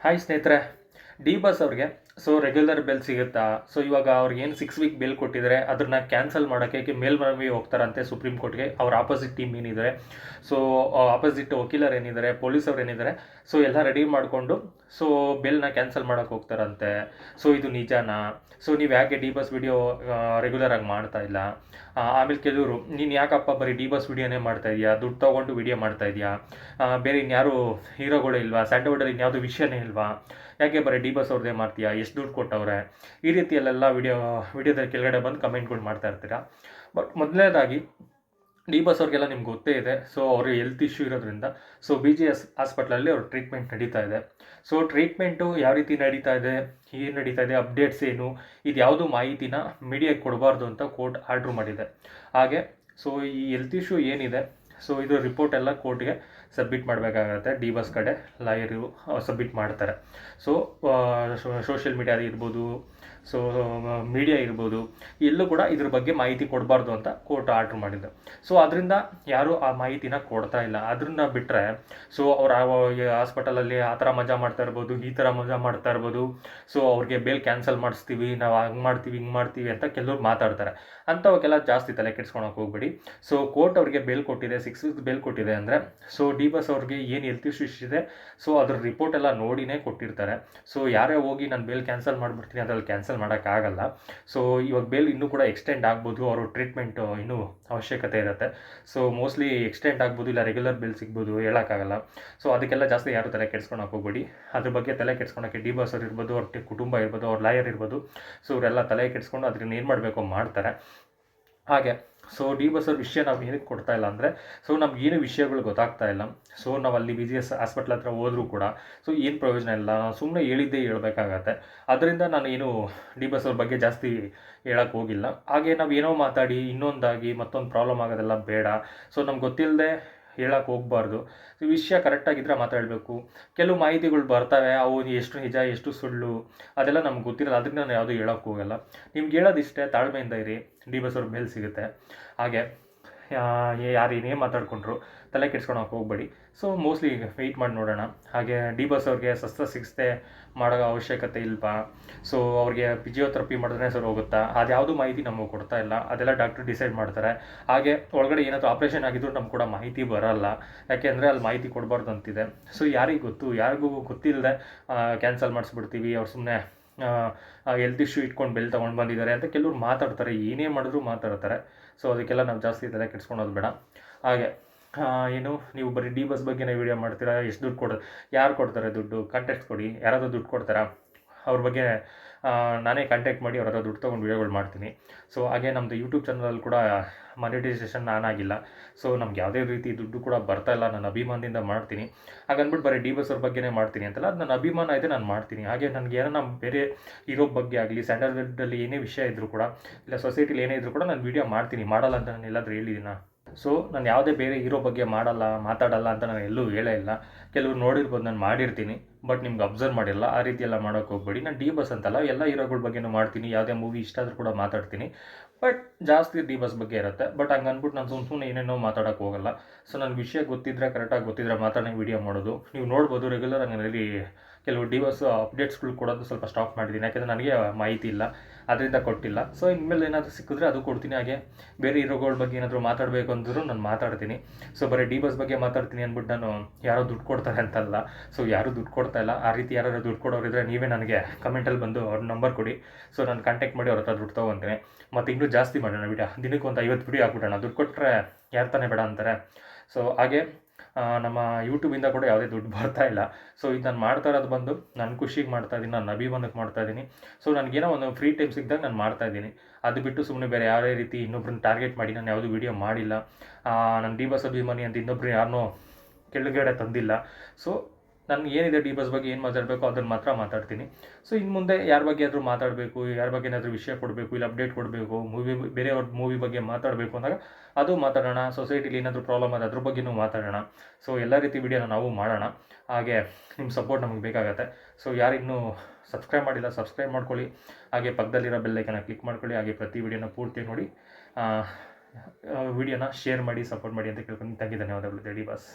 Hi ಸ್ನೇಹಿತರೆ D boss ಅವ್ರಿಗೆ so regular bail ಸಿಗುತ್ತಾ? ಸೊ ಇವಾಗ ಅವ್ರಿಗೆ ಏನು ಸಿಕ್ಸ್ ವೀಕ್ ಬೆಲ್ ಕೊಟ್ಟಿದ್ದಾರೆ ಅದನ್ನ ಕ್ಯಾನ್ಸಲ್ ಮಾಡೋಕ್ಕೆ ಮೇಲ್ಮನವಿ ಹೋಗ್ತಾರಂತೆ ಸುಪ್ರೀಂ ಕೋರ್ಟ್ಗೆ ಅವ್ರ ಆಪೋಸಿಟ್ ಟೀಮ್ ಏನಿದ್ದಾರೆ ಸೊ ಆಪೋಸಿಟ್ ವಕೀಲರು ಏನಿದ್ದಾರೆ ಪೊಲೀಸವ್ರು ಏನಿದ್ದಾರೆ ಸೊ ಎಲ್ಲ ರೆಡಿ ಮಾಡಿಕೊಂಡು ಸೊ ಬೆಲ್ನ ಕ್ಯಾನ್ಸಲ್ ಮಾಡೋಕೆ ಹೋಗ್ತಾರಂತೆ. ಸೊ ಇದು ನಿಜಾನಾ? ಸೊ ನೀವು ಯಾಕೆ ಡಿ ಬಸ್ ವಿಡಿಯೋ ರೆಗ್ಯುಲರ್ ಆಗಿ ಮಾಡ್ತಾ ಇಲ್ಲ? ಆಮೇಲೆ ಕೆಲವರು ನೀನು ಯಾಕಪ್ಪ ಬರೀ ಡಿ ಬಸ್ ವಿಡಿಯೋನೇ ಮಾಡ್ತಾ ಇದೆಯಾ? ದುಡ್ಡು ತೊಗೊಂಡು ವಿಡಿಯೋ ಮಾಡ್ತಾ ಇದೆಯಾ? ಬೇರೆ ಇನ್ಯಾರು ಹೀರೋಗಳು ಇಲ್ವಾ? ಸ್ಯಾಂಡಲ್ವುಡಲ್ಲಿ ಇನ್ಯಾವುದು ವಿಷಯನೇ ಇಲ್ವಾ? ಯಾಕೆ ಬರೀ ಡಿ ಬಸ್ ಅವ್ರದ್ದೇ ಮಾಡ್ತೀಯಾ? ಎಷ್ಟು ದುಡ್ಡು ಕೊಟ್ಟವ್ರೆ, ಈ ರೀತಿಯಲ್ಲೆಲ್ಲ ವಿಡಿಯೋ, ವಿಡಿಯೋದಲ್ಲಿ ಕೆಳಗಡೆ ಬಂದು ಕಮೆಂಟ್ಗಳು ಮಾಡ್ತಾ ಇರ್ತೀರಾ? ಬಟ್ ಮೊದಲನೇದಾಗಿ ಡಿ ಬಸ್ ಅವ್ರಿಗೆಲ್ಲ ನಿಮ್ಗೆ ಗೊತ್ತೇ ಇದೆ. ಸೊ ಅವ್ರಿಗೆ ಹೆಲ್ತ್ ಇಶ್ಯೂ ಇರೋದ್ರಿಂದ ಸೊ ಬಿ ಜಿ ಎಸ್ ಹಾಸ್ಪಿಟ್ಲಲ್ಲಿ ಅವ್ರ ಟ್ರೀಟ್ಮೆಂಟ್ ನಡೀತಾ ಇದೆ. ಸೊ ಟ್ರೀಟ್ಮೆಂಟು ಯಾವ ರೀತಿ ನಡೀತಾ ಇದೆ, ಏನು ನಡೀತಾ ಇದೆ ಅಪ್ಡೇಟ್ಸ್ ಏನು, ಇದು ಯಾವುದು ಮಾಹಿತಿನ ಮೀಡಿಯಾಗೆ ಕೊಡಬಾರ್ದು ಅಂತ ಕೋರ್ಟ್ ಆರ್ಡ್ರ್ ಮಾಡಿದೆ. ಹಾಗೆ ಸೊ ಈ ಹೆಲ್ತ್ ಇಶ್ಯೂ ಏನಿದೆ ಸೊ ಇದು ರಿಪೋರ್ಟ್ ಎಲ್ಲ ಕೋರ್ಟ್ಗೆ ಸಬ್ಮಿಟ್ ಮಾಡಬೇಕಾಗತ್ತೆ. ಡಿ ಬಸ್ ಕಡೆ ಲಾಯರು ಸಬ್ಮಿಟ್ ಮಾಡ್ತಾರೆ. ಸೊ, ಸೋಷಿಯಲ್ ಮೀಡಿಯಾ ಇರ್ಬೋದು, ಸೊ ಮೀಡಿಯಾ ಇರ್ಬೋದು ಎಲ್ಲೂ ಕೂಡ ಇದ್ರ ಬಗ್ಗೆ ಮಾಹಿತಿ ಕೊಡಬಾರ್ದು ಅಂತ ಕೋರ್ಟ್ ಆರ್ಡ್ರ್ ಮಾಡಿದ್ದು. ಸೊ ಅದರಿಂದ ಯಾರೂ ಆ ಮಾಹಿತಿನ ಕೊಡ್ತಾ ಇಲ್ಲ. ಅದನ್ನ ಬಿಟ್ಟರೆ ಸೊ ಅವ್ರು ಹಾಸ್ಪಿಟಲಲ್ಲಿ ಆ ಥರ ಮಜಾ ಮಾಡ್ತಾ ಇರ್ಬೋದು, ಈ ಥರ ಮಜಾ ಮಾಡ್ತಾ ಇರ್ಬೋದು ಸೊ ಅವ್ರಿಗೆ ಬೇಲ್ ಕ್ಯಾನ್ಸಲ್ ಮಾಡಿಸ್ತೀವಿ, ನಾವು ಹಂಗೆ ಮಾಡ್ತೀವಿ, ಹಿಂಗೆ ಮಾಡ್ತೀವಿ ಅಂತ ಕೆಲವ್ರು ಮಾತಾಡ್ತಾರೆ. ಅಂಥವಕ್ಕೆಲ್ಲ ಜಾಸ್ತಿ ತಲೆ ಕೆಡ್ಸ್ಕೊಳಕ್ಕೆ ಹೋಗ್ಬೇಡಿ. ಸೊ ಕೋರ್ಟ್ ಅವ್ರಿಗೆ ಬೇಲ್ ಕೊಟ್ಟಿದೆ ಸಿಕ್ಸ್ ವೀಕ್ಸ್ ಬೇಲ್ ಕೊಟ್ಟಿದೆ ಅಂದರೆ ಸೊ ಡಿ ಬಸ್ ಅವ್ರಿಗೆ ಏನು ಹೆಲ್ತ್ ಇಶ್ಯೂಸ್ ಇದೆ ಸೊ ಅದ್ರ ರಿಪೋರ್ಟ್ ಎಲ್ಲ ನೋಡಿನೇ ಕೊಟ್ಟಿರ್ತಾರೆ. ಸೊ ಯಾರೇ ಹೋಗಿ ನಾನು ಬೇಲ್ ಕ್ಯಾನ್ಸಲ್ ಮಾಡಿಬಿಡ್ತೀನಿ, ಅದ್ರಲ್ಲಿ ಕ್ಯಾನ್ಸಲ್ ಮಾಡೋಕ್ಕಾಗಲ್ಲ ಸೊ ಇವಾಗ ಬೇಲ್ ಇನ್ನೂ ಕೂಡ ಎಕ್ಸ್ಟೆಂಡ್ ಆಗ್ಬೋದು, ಅವರು ಟ್ರೀಟ್ಮೆಂಟ್ ಇನ್ನೂ ಅವಶ್ಯಕತೆ ಇರುತ್ತೆ. ಸೊ ಮೋಸ್ಟ್ಲಿ ಎಕ್ಸ್ಟೆಂಡ್ ಆಗ್ಬೋದು, ಇಲ್ಲ ರೆಗ್ಯುಲರ್ ಬಿಲ್ ಸಿಗ್ಬೋದು ಹೇಳೋಕ್ಕಾಗಲ್ಲ ಸೊ ಅದಕ್ಕೆಲ್ಲ ಜಾಸ್ತಿ ಯಾರು ತಲೆ ಕೆಡ್ಸ್ಕೊಳಕ್ಕೆ ಹೋಗ್ಬೇಡಿ. ಅದ್ರ ಬಗ್ಗೆ ತಲೆ ಕೆಡ್ಸ್ಕೊಳಕ್ಕೆ ಡಿ ಬಸ್ ಅವ್ರು ಇರ್ಬೋದು, ಅವ್ರ ಕುಟುಂಬ ಇರ್ಬೋದು, ಅವ್ರ ಲಾಯರ್ ಇರ್ಬೋದು. ಸೊ ಇವರೆಲ್ಲ ತಲೆ ಕೆಡ್ಸ್ಕೊಂಡು ಅದನ್ನ ಏನು ಮಾಡಬೇಕು ಮಾಡ್ತಾರೆ. ಹಾಗೆ ಸೊ ಡಿ ಬಸ್ ಅವ್ರ ವಿಷಯ ನಾವು ಏನಕ್ಕೆ ಕೊಡ್ತಾ ಇಲ್ಲ ಅಂದರೆ ಸೊ ನಮ್ಗೆ ಏನು ವಿಷಯಗಳು ಗೊತ್ತಾಗ್ತಾ ಇಲ್ಲ. ಸೊ ನಾವು ಅಲ್ಲಿ ಬಿ ಜಿ ಎಸ್ ಹಾಸ್ಪಿಟ್ಲ್ ಹತ್ರ ಹೋದರೂ ಕೂಡ ಸೊ ಏನು ಪ್ರಯೋಜನ ಇಲ್ಲ. ಸುಮ್ಮನೆ ಹೇಳಿದ್ದೇ ಹೇಳ್ಬೇಕಾಗತ್ತೆ. ಅದರಿಂದ ನಾನು ಏನು ಡಿ ಬಸ್ ಅವ್ರ ಬಗ್ಗೆ ಜಾಸ್ತಿ ಹೇಳಕ್ಕೆ ಹೋಗಿಲ್ಲ. ಹಾಗೆ ನಾವು ಏನೋ ಮಾತಾಡಿ ಇನ್ನೊಂದಾಗಿ ಮತ್ತೊಂದು ಪ್ರಾಬ್ಲಮ್ ಆಗೋದೆಲ್ಲ ಬೇಡ. ಸೊ ನಮ್ಗೆ ಗೊತ್ತಿಲ್ಲದೆ ಹೇಳಕ್ಕೆ ಹೋಗಬಾರ್ದು. ವಿಷಯ ಕರೆಕ್ಟಾಗಿದ್ದರೆ ಮಾತಾಡಬೇಕು. ಕೆಲವು ಮಾಹಿತಿಗಳು ಬರ್ತವೆ, ಅವು ಎಷ್ಟು ನಿಜ, ಎಷ್ಟು ಸುಳ್ಳು, ಅದೆಲ್ಲ ನಮ್ಗೆ ಗೊತ್ತಿರಲ್ಲ, ಅದರಿಂದ ನಾನು ಯಾವುದೂ ಹೇಳೋಕ್ಕೆ ಹೋಗಲ್ಲ. ನಿಮ್ಗೆ ಹೇಳೋದಿಷ್ಟೇ ತಾಳ್ಮೆಯಿಂದ ಇರಿ, ಡಿ ಬಸ್ ಅವ್ರ ಮೇಲೆ ಸಿಗುತ್ತೆ. ಹಾಗೆ. ಯಾರು ಏನೇ ಮಾತಾಡ್ಕೊಂಡ್ರು ತಲೆ ಕೆಡ್ಸ್ಕೊಳಕ್ಕೆ ಹೋಗ್ಬೇಡಿ. ಸೊ ಮೋಸ್ಟ್ಲಿ ವೆಯ್ಟ್ ಮಾಡಿ ನೋಡೋಣ. ಹಾಗೆ ಡಿ ಬಸ್ ಅವ್ರಿಗೆ ಶಸ್ತ್ರ ಚಿಕಿತ್ಸೆ ಮಾಡೋ ಅವಶ್ಯಕತೆ ಇಲ್ವಾ? ಸೊ ಅವ್ರಿಗೆ ಫಿಜಿಯೋಥೆರಪಿ ಮಾಡಿದ್ರೆ ಸರ್ ಹೋಗುತ್ತಾ? ಅದು ಅದ್ಯಾವುದು ಮಾಹಿತಿ ನಮಗೆ ಕೊಡ್ತಾ ಇಲ್ಲ. ಅದೆಲ್ಲ ಡಾಕ್ಟರ್ ಡಿಸೈಡ್ ಮಾಡ್ತಾರೆ. ಹಾಗೆ ಒಳಗಡೆ ಏನಾದರೂ ಆಪ್ರೇಷನ್ ಆಗಿದ್ರು ನಮ್ಗೆ ಕೂಡ ಮಾಹಿತಿ ಬರಲ್ಲ. ಯಾಕೆಂದರೆ ಅಲ್ಲಿ ಮಾಹಿತಿ ಕೊಡಬಾರ್ದು ಅಂತಿದೆ. ಸೊ ಯಾರಿಗೆ ಗೊತ್ತು? ಯಾರಿಗೂ ಗೊತ್ತಿಲ್ಲದೆ ಕ್ಯಾನ್ಸಲ್ ಮಾಡಿಸ್ಬಿಡ್ತೀವಿ. ಅವ್ರು ಸುಮ್ಮನೆ ಹೆಲ್ತ್ ಇಶ್ಯೂ ಇಟ್ಕೊಂಡು ಬೆಲ್ ತೊಗೊಂಡು ಬಂದಿದ್ದಾರೆ ಅಂತ ಕೆಲವ್ರು ಮಾತಾಡ್ತಾರೆ, ಏನೇ ಮಾಡಿದ್ರು ಮಾತಾಡ್ತಾರೆ. ಸೊ ಅದಕ್ಕೆಲ್ಲ ನಾವು ಜಾಸ್ತಿ ತಲೆ ಕೆಡ್ಸ್ಕೊಳೋದು ಬೇಡ. ಹಾಗೆ ಏನು, ನೀವು ಬರೀ ಡಿ ಬಸ್ ಬಗ್ಗೆನೇ ವೀಡಿಯೋ ಮಾಡ್ತೀರಾ, ಎಷ್ಟು ದುಡ್ಡು ಕೊಡೋದು ಯಾರು ಕೊಡ್ತಾರೆ ದುಡ್ಡು? ಕಾಂಟ್ಯಾಕ್ಟ್ ಕೊಡಿ. ಯಾರಾದರೂ ದುಡ್ಡು ಕೊಡ್ತಾರಾ? ಅವ್ರ ಬಗ್ಗೆ ನಾನೇ ಕಾಂಟ್ಯಾಕ್ಟ್ ಮಾಡಿ ಅವ್ರ ಹತ್ರ ದುಡ್ಡು ತೊಗೊಂಡು ವೀಡಿಯೋಗಳು ಮಾಡ್ತೀನಿ. ಸೊ ಹಾಗೆ ನಮ್ಮದು ಯೂಟ್ಯೂಬ್ ಚಾನಲಲ್ಲಿ ಕೂಡ ಮಾನಿಟೈಸೇಷನ್ ನಾನಾಗಿಲ್ಲ ಸೊ ನಮ್ಗೆ ಯಾವುದೇ ರೀತಿ ದುಡ್ಡು ಕೂಡ ಬರ್ತಾ ಇಲ್ಲ. ನಾನು ಅಭಿಮಾನದಿಂದ ಮಾಡ್ತೀನಿ. ಹಾಗಂದ್ಬಿಟ್ಟು ಬರೀ ಡಿ ಬಸ್ ಅವ್ರ ಬಗ್ಗೆನೇ ಮಾಡ್ತೀನಿ ಅಂತಲ್ಲ, ಅದು ನನ್ನ ಅಭಿಮಾನ ಇದೆ, ನಾನು ಮಾಡ್ತೀನಿ. ಹಾಗೆ ನನಗೆ ಏನೋ ಬೇರೆ ಹೀರೋ ಬಗ್ಗೆ ಆಗಲಿ ಸ್ಯಾಂಡಲ್ವುಡ್ಡಲ್ಲಿ ಏನೇ ವಿಷಯ ಇದ್ದರೂ ಕೂಡ, ಇಲ್ಲ ಸೊಸೈಟಿಲಿ ಏನೇ ಇದ್ದರೂ ಕೂಡ ನಾನು ವೀಡಿಯೋ ಮಾಡ್ತೀನಿ. ಮಾಡಲ್ಲ ಅಂತ ನಾನು ಎಲ್ಲಾದರೂ ಹೇಳಿದ್ದೀನ? ಸೊ ನಾನು ಯಾವುದೇ ಬೇರೆ ಹೀರೋ ಬಗ್ಗೆ ಮಾಡಲ್ಲ, ಮಾತಾಡಲ್ಲ ಅಂತ ನಾನು ಎಲ್ಲೂ ಹೇಳೇ ಇಲ್ಲ. ಕೆಲವ್ರು ನೋಡಿರ್ಬೋದು, ನಾನು ಮಾಡಿರ್ತೀನಿ. ಬಟ್ ನಿಮ್ಗೆ ಅಬ್ಸರ್ವ್ ಮಾಡಿಲ್ಲ, ಆ ರೀತಿ ಎಲ್ಲ ಮಾಡೋಕ್ಕೆ ಹೋಗ್ಬೇಡಿ. ನಾನು ಡಿ ಬಸ್ ಅಂತಲ್ಲ, ಎಲ್ಲ ಹೀರೋಗಳ ಬಗ್ಗೆನೂ ಮಾಡ್ತೀನಿ, ಯಾವುದೇ ಮೂವಿ ಇಷ್ಟ ಆದರೂ ಕೂಡ ಮಾತಾಡ್ತೀನಿ. ಬಟ್ ಜಾಸ್ತಿ ಡಿ ಬಸ್ ಬಗ್ಗೆ ಇರುತ್ತೆ. ಬಟ್ ಹಂಗೆ ಅಂದ್ಬಿಟ್ಟು ನಾನು ಸುಮ್ಮನೆ ಸುಮ್ಮನೆ ಏನೇನೋ ಮಾತಾಡೋಕ್ಕೆ ಹೋಗಲ್ಲ. ಸೊ ನನ್ನ ವಿಷಯ ಗೊತ್ತಿದ್ರೆ, ಕರೆಕ್ಟಾಗಿ ಗೊತ್ತಿದ್ರೆ ಮಾತ್ರ ವಿಡಿಯೋ ಮಾಡೋದು. ನೀವು ನೋಡ್ಬೋದು ರೆಗ್ಯುಲರ್ ನನಗೆ ಕೆಲವು ಡಿ ಬಸ್ ಅಪ್ಡೇಟ್ಸ್ಗಳು ಕೊಡೋದು ಸ್ವಲ್ಪ ಸ್ಟಾಪ್ ಮಾಡಿದ್ದೀನಿ ಯಾಕೆಂದರೆ ನನಗೆ ಮಾಹಿತಿ ಇಲ್ಲ, ಅದರಿಂದ ಕೊಟ್ಟಿಲ್ಲ. ಸೊ ಇನ್ಮೇಲೆ ಏನಾದರೂ ಸಿಕ್ಕಿದ್ರೆ ಅದು ಕೊಡ್ತೀನಿ. ಹಾಗೆ ಬೇರೆ ಹೀರೋಗಳ ಬಗ್ಗೆ ಏನಾದರೂ ಮಾತಾಡಬೇಕು ಅಂದರೂ ನಾನು ಮಾತಾಡ್ತೀನಿ. ಸೊ ಬರೀ ಡಿ ಬಸ್ ಬಗ್ಗೆ ಮಾತಾಡ್ತೀನಿ ಅಂದ್ಬಿಟ್ಟು ನಾನು ಯಾರೋ ದುಡ್ಡು ಕೊಡ್ತಾರೆ ಅಂತಲ್ಲ. ಸೊ ಯಾರು ದುಡ್ಡು ಕೊಡ್ತಾ ಇಲ್ಲ. ಆ ರೀತಿ ಯಾರಾದರೂ ದುಡ್ಡು ಕೊಡೋರಿದ್ರೆ ನೀವೇ ನನಗೆ ಕಮೆಂಟಲ್ಲಿ ಬಂದು ಅವ್ರ ನಂಬರ್ ಕೊಡಿ. ಸೊ ನಾನು ಕಾಂಟ್ಯಾಕ್ಟ್ ಮಾಡಿ ಅವ್ರ ಹತ್ರ ದುಡ್ಡು ತೊಗೊತೀನಿ. ಮತ್ತು ಇನ್ನೂ ಜಾಸ್ತಿ ಮಾಡೋಣ ವಿಡಿಯೋ ದಿನಕ್ಕೆ ಒಂದು ಐವತ್ತು ವಿಡಿಯೋ ಹಾಕ್ಬಿಡೋಣ. ದುಡ್ಡು ಕೊಟ್ಟರೆ ಯಾರು ತಾನೇ ಬೇಡ ಅಂತಾರೆ. ಸೊ ಹಾಗೆ ನಮ್ಮ ಯೂಟ್ಯೂಬಿಂದ ಕೂಡ ಯಾವುದೇ ದುಡ್ಡು ಬರ್ತಾ ಇಲ್ಲ. ಸೊ ಇದು ನಾನು ಮಾಡ್ತಾ ಇರೋದು ಬಂದು ನನ್ನ ಖುಷಿಗೆ ಮಾಡ್ತಾ ಇದ್ದೀನಿ ನನ್ನ ಅಭಿಮಾನಕ್ಕೆ ಮಾಡ್ತಾ ಇದ್ದೀನಿ ಸೊ ನನಗೇನೋ ಒಂದು ಫ್ರೀ ಟೈಮ್ ಸಿಕ್ಕಿದಾಗ ನಾನು ಮಾಡ್ತಾ ಇದ್ದೀನಿ ಅದು ಬಿಟ್ಟು ಸುಮ್ಮನೆ ಬೇರೆ ಯಾವುದೇ ರೀತಿ ಇನ್ನೊಬ್ರನ್ನ ಟಾರ್ಗೆಟ್ ಮಾಡಿ ನಾನು ಯಾವುದೂ ವೀಡಿಯೋ ಮಾಡಿಲ್ಲ. ನನ್ನ ಡಿ ಬಸ್ ಅಭಿಮಾನಿ ಅಂತ ಇನ್ನೊಬ್ರು ಯಾರನ್ನೋ ಕೆಳಗಡೆ ತಂದಿಲ್ಲ. ಸೊ ನನಗೆ ಏನಿದೆ ಡಿ ಬಸ್ ಬಗ್ಗೆ ಏನು ಮಾತಾಡಬೇಕು ಅದನ್ನು ಮಾತ್ರ ಮಾತಾಡ್ತೀನಿ. ಸೊ ಇನ್ನು ಮುಂದೆ ಯಾರ ಬಗ್ಗೆ ಆದರೂ ಮಾತಾಡಬೇಕು, ಯಾರ ಬಗ್ಗೆ ಏನಾದರೂ ವಿಷಯ ಕೊಡಬೇಕು, ಇಲ್ಲ ಅಪ್ಡೇಟ್ ಕೊಡಬೇಕು ಮೂವಿ ಬೇರೆಯವ್ರ ಮೂವಿ ಬಗ್ಗೆ ಮಾತಾಡಬೇಕು ಅಂದಾಗ ಅದು ಮಾತಾಡೋಣ ಸೊಸೈಟಿಲಿ ಏನಾದರೂ ಪ್ರಾಬ್ಲಮ್ ಅದು ಅದ್ರ ಬಗ್ಗೆನೂ ಮಾತಾಡೋಣ. ಸೊ ಎಲ್ಲ ರೀತಿ ವಿಡಿಯೋನ ನಾವು ಮಾಡೋಣ. ಹಾಗೆ ನಿಮ್ಮ ಸಪೋರ್ಟ್ ನಮಗೆ ಬೇಕಾಗತ್ತೆ. ಸೊ ಯಾರಿನ್ನೂ ಸಬ್ಸ್ಕ್ರೈಬ್ ಮಾಡಿಲ್ಲ ಸಬ್ಸ್ಕ್ರೈಬ್ ಮಾಡ್ಕೊಳ್ಳಿ. ಹಾಗೆ ಪಕ್ಕದಲ್ಲಿರೋ ಬೆಲ್ಲೈಕನ ಕ್ಲಿಕ್ ಮಾಡ್ಕೊಳ್ಳಿ. ಹಾಗೆ ಪ್ರತಿ ವಿಡಿಯೋನ ಪೂರ್ತಿ ನೋಡಿ. ವಿಡಿಯೋನ ಶೇರ್ ಮಾಡಿ ಸಪೋರ್ಟ್ ಮಾಡಿ ಅಂತ ಕೇಳ್ಕೊಂಡು ಧನ್ಯವಾದಗಳು ಡಿ ಬಾಸ್